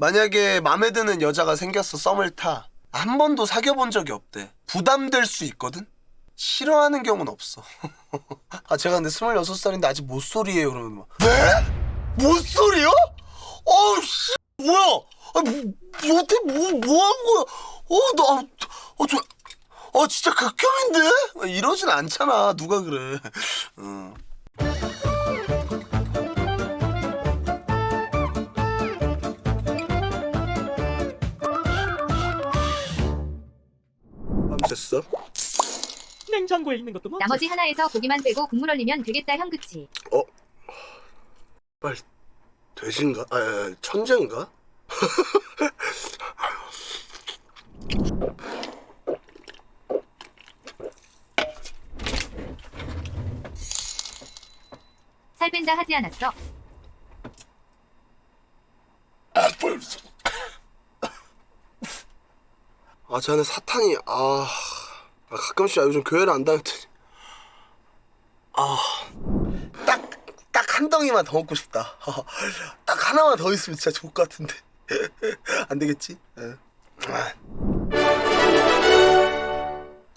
만약에 마음에 드는 여자가 생겼어 썸을 타. 한 번도 사귀어 본 적이 없대. 부담될 수 있거든? 싫어하는 경우는 없어. 아, 제가 근데 26살인데 아직 못소리예요 그러면 막. 네? 못소리요? 어우, 씨. 뭐야? 아, 뭐, 어떻게, 뭐, 뭐 한 거야? 어, 나, 어, 저, 어, 진짜 극혐인데? 이러진 않잖아. 누가 그래. 어. 밤샜어? 냉장고에 있는 것도 뭐 나머지 하나에서 고기만 빼고 국물 얼리면 되겠다 형그치. 어? 빨 돼지인가? 아, 아 천재인가? 살 뺀다 하지 않았어. 아, 저는 사탄이 아, 아 가끔씩 요즘 교회를 안 다녔더니 아, 딱 딱 한 덩이만 더 먹고 싶다. 딱 하나만 더 있으면 진짜 좋을 것 같은데 안 되겠지? 예. 아.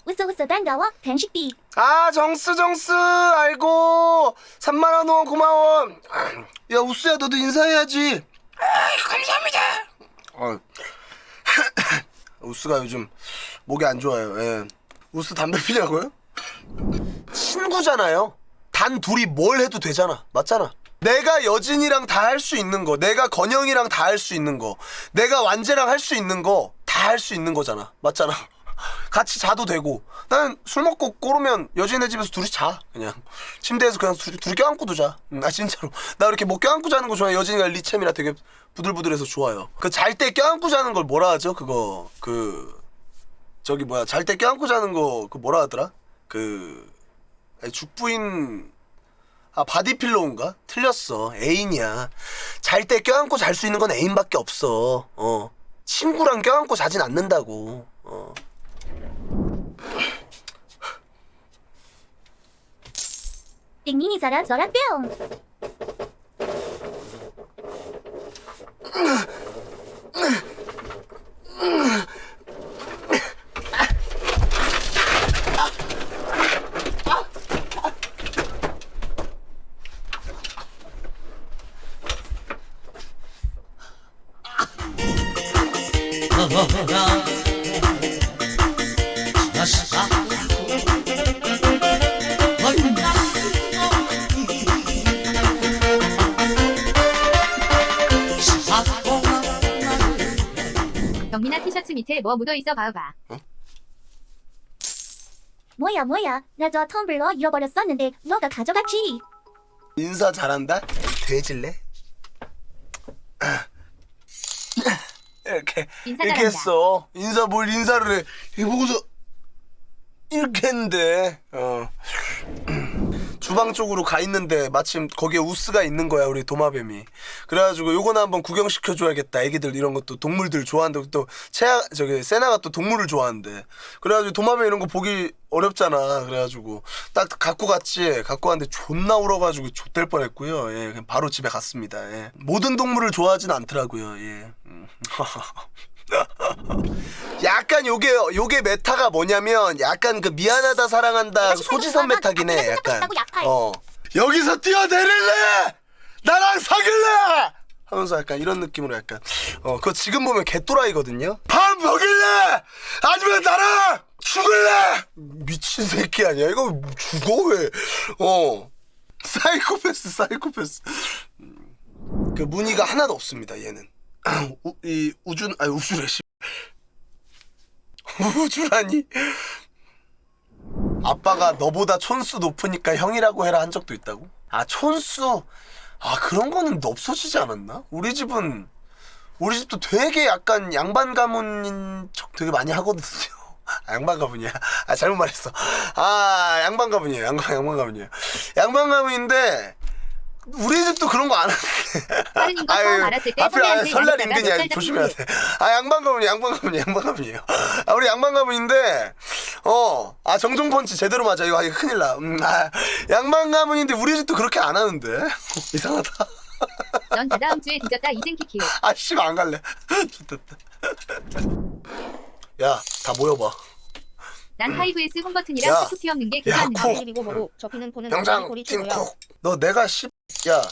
웃어 웃어 반가워 단식비 아 정스 정스 아이고 3만원 후원 고마워 야 우스야 너도 인사해야지 아 감사합니다 어. 우스가 요즘 목이 안 좋아요. 예. 우스 담배 피냐고요? 친구잖아요. 단 둘이 뭘 해도 되잖아. 맞잖아. 내가 여진이랑 다 할 수 있는 거 내가 건영이랑 다 할 수 있는 거 내가 완재랑 할 수 있는 거 다 할 수 있는 거잖아. 맞잖아 같이 자도 되고. 나는 술 먹고 꼬르면 여진네 집에서 둘이 자 그냥. 침대에서 그냥 둘이, 둘이 껴안고도 자나 진짜로. 나 이렇게 뭐 껴안고 자는 거 좋아해? 여진이가 리챔이라 되게 부들부들해서 좋아요. 그 잘 때 껴안고 자는 걸 뭐라 하죠? 그거 그 저기 뭐야. 잘 때 껴안고 자는 거 그 뭐라 하더라? 그 죽부인 아 바디필로우인가? 틀렸어. 애인이야. 잘 때 껴안고 잘 수 있는 건 애인밖에 없어. 어. 친구랑 껴안고 자진 않는다고. 어 땡님이 살아 경민아 티셔츠 밑에 뭐 묻어 있어 봐봐. 뭐야 뭐야 나 저 텀블러 잃어버렸었는데 너가 가져갔지 인사 잘한다? 돼질래? 이렇게 인사 이렇게 잘한다. 했어 인사 뭘 인사를 해 이거 보고서 이렇게 했는데 어 주방 쪽으로 가 있는데 마침 거기에 우스가 있는 거야 우리 도마뱀이. 그래가지고 요거는 한번 구경시켜 줘야겠다. 애기들 이런 것도 동물들 좋아한다고 또 채아 저기 세나가 또 동물을 좋아한대 그래가지고 도마뱀 이런 거 보기 어렵잖아. 그래가지고 딱 갖고 갔지. 갖고 갔는데 존나 울어가지고 좆될 뻔했고요. 예 그냥 바로 집에 갔습니다. 예. 모든 동물을 좋아하진 않더라고요. 예. 음. 약간 요게 요게 메타가 뭐냐면 약간 그 미안하다 사랑한다 소지선 메타긴 해 약간 어. 여기서 뛰어내릴래! 나랑 사귈래! 하면서 약간 이런 느낌으로 약간. 어 그거 지금 보면 개또라이거든요? 밥 먹일래! 아니면 나랑 죽을래! 미친 새끼 아니야? 이거 죽어 왜어. 사이코패스 사이코패스. 음. 그 무늬가 하나도 없습니다 얘는 우, 이 우준 아니 우주래 씨 우주라니 아빠가 너보다 촌수 높으니까 형이라고 해라 한 적도 있다고? 아 촌수 아 그런 거는 없어지지 않았나? 우리 집은 우리 집도 되게 약간 양반 가문인 척 되게 많이 하거든요. 아, 양반 가문이야. 아 잘못 말했어. 아 양반 가문이에요. 양반 양반 가문이에요. 양반 가문인데 우리 집도 그런 거 안 하는데. 때 하필 아, 설날 따라 조심해야 돼. 아 양반 가문이 양반 가문이 양반 가문이에요. 아 우리 양반 가문인데 어 아 정종 펀치 제대로 맞아 이거, 이거 큰일 나. 음, 아, 양반 가문인데 우리 집도 그렇게 안 하는데 이상하다. 넌 다다음 주에 뒤졌다 이젠 키키오. 아 씨발 안 갈래 좋겠다 야 다 모여봐 난 5S 홈 버튼이랑 야. 스쿠피 없는 게 야. 푹. 일이고 뭐고 접히는 보는 친구야. 팀콕 너 내가 씨 야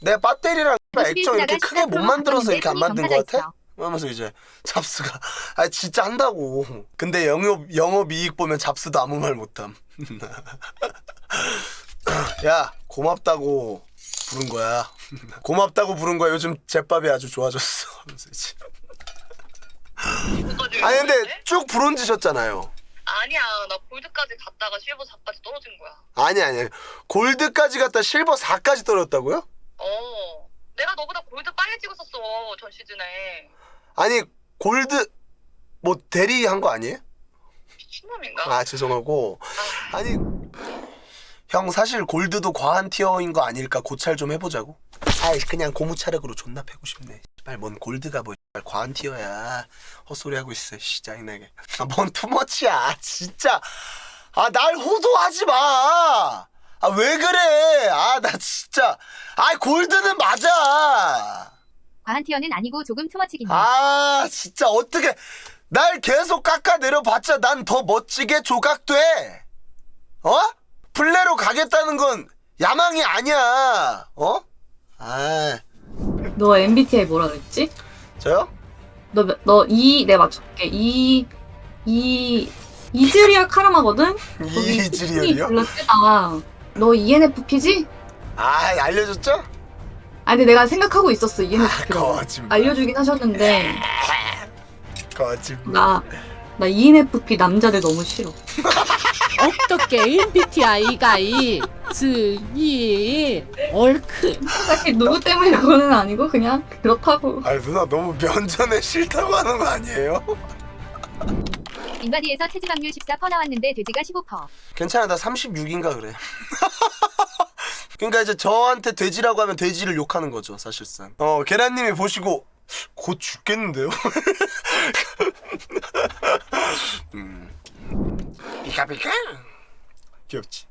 내 배터리랑 씨발 액정 이렇게 크게 못 만들어서 이렇게 안 만든 거 같아? 하면서 이제 잡스가 아 진짜 한다고. 근데 영업 영업 이익 보면 잡스도 아무 말 못함. 야 고맙다고 부른 거야. 고맙다고 부른 거야. 요즘 제밥이 아주 좋아졌어. 하면서 이제. 아니 근데 쭉 브론즈셨잖아요 아니야. 나 골드까지 갔다가 실버 4까지 떨어진 거야. 아니 아니. 골드까지 갔다 실버 4까지 떨어졌다고요? 어. 내가 너보다 골드 빨리 찍었었어 전 시즌에. 아니 골드 뭐 대리 한 거 아니에요? 미친놈인가? 아 죄송하고. 아니 형 사실 골드도 과한 티어인 거 아닐까 고찰 좀 해보자고 아이 그냥 고무차력으로 존나 패고 싶네. 씨발 뭔 골드가 뭐 과한 티어야. 헛소리 하고 있어 씨 짜증나게. 아, 뭔 투머치야. 진짜. 아 날 호도하지 마 아 왜 그래? 아 나 진짜. 아 골드는 맞아. 과한 티어는 아니고 조금 투머치긴 해. 아 진짜 어떻게 날 계속 깎아내려 봤자 난 더 멋지게 조각돼. 어? 플레로 가겠다는 건 야망이 아니야. 어? 아너 MBTI 뭐라 그랬지? 저요? 너, 몇- 너 2, 내가 맞춰볼게. 2, 2, 이즈리얼 카라마거든? 거기 이즈리얼이요? 세다. 너 E ENFP지? 아 알려줬죠? 아, 근데 내가 생각하고 있었어, ENFP라고. 거짓말 알려주긴 하셨는데, 거짓말 나, 나 ENFP 남자들 너무 싫어. 어떻게 MBTI가 이, 즈, 이, 얼크. 사실 누구 때문에 그거는 아니고, 그냥 그렇다고. 아니 누나 너무 면전에 싫다고 하는 거 아니에요? 인바디에서 체지방률 14% 나왔는데 돼지가 15%. 괜찮아 나 36인가 그래 그러니까 이제 저한테 돼지라고 하면 돼지를 욕하는 거죠 사실상 어 계란님이 보시고 곧 죽겠는데요? 음. 비카비카 귀엽지 히.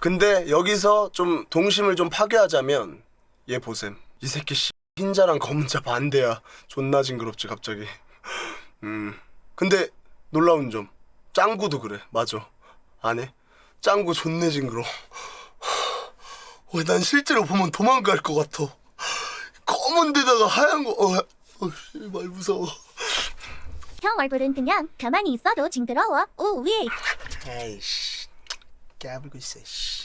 근데 여기서 좀 동심을 좀 파괴하자면 얘 보셈. 이 새끼 씨 흰자랑 검은자 반대야. 존나 징그럽지 갑자기. 음. 근데 놀라운 점. 짱구도 그래. 맞아. 안 해? 짱구 존내 징그러 어, 난 실제로 보면 도망갈 것 같아. 검은 데다가 하얀 거 어, 어 씨발 무서워. 형 얼굴은 그냥 가만히 있어도 징그러워. 오 위. 아이씨 깨불고 있어 씨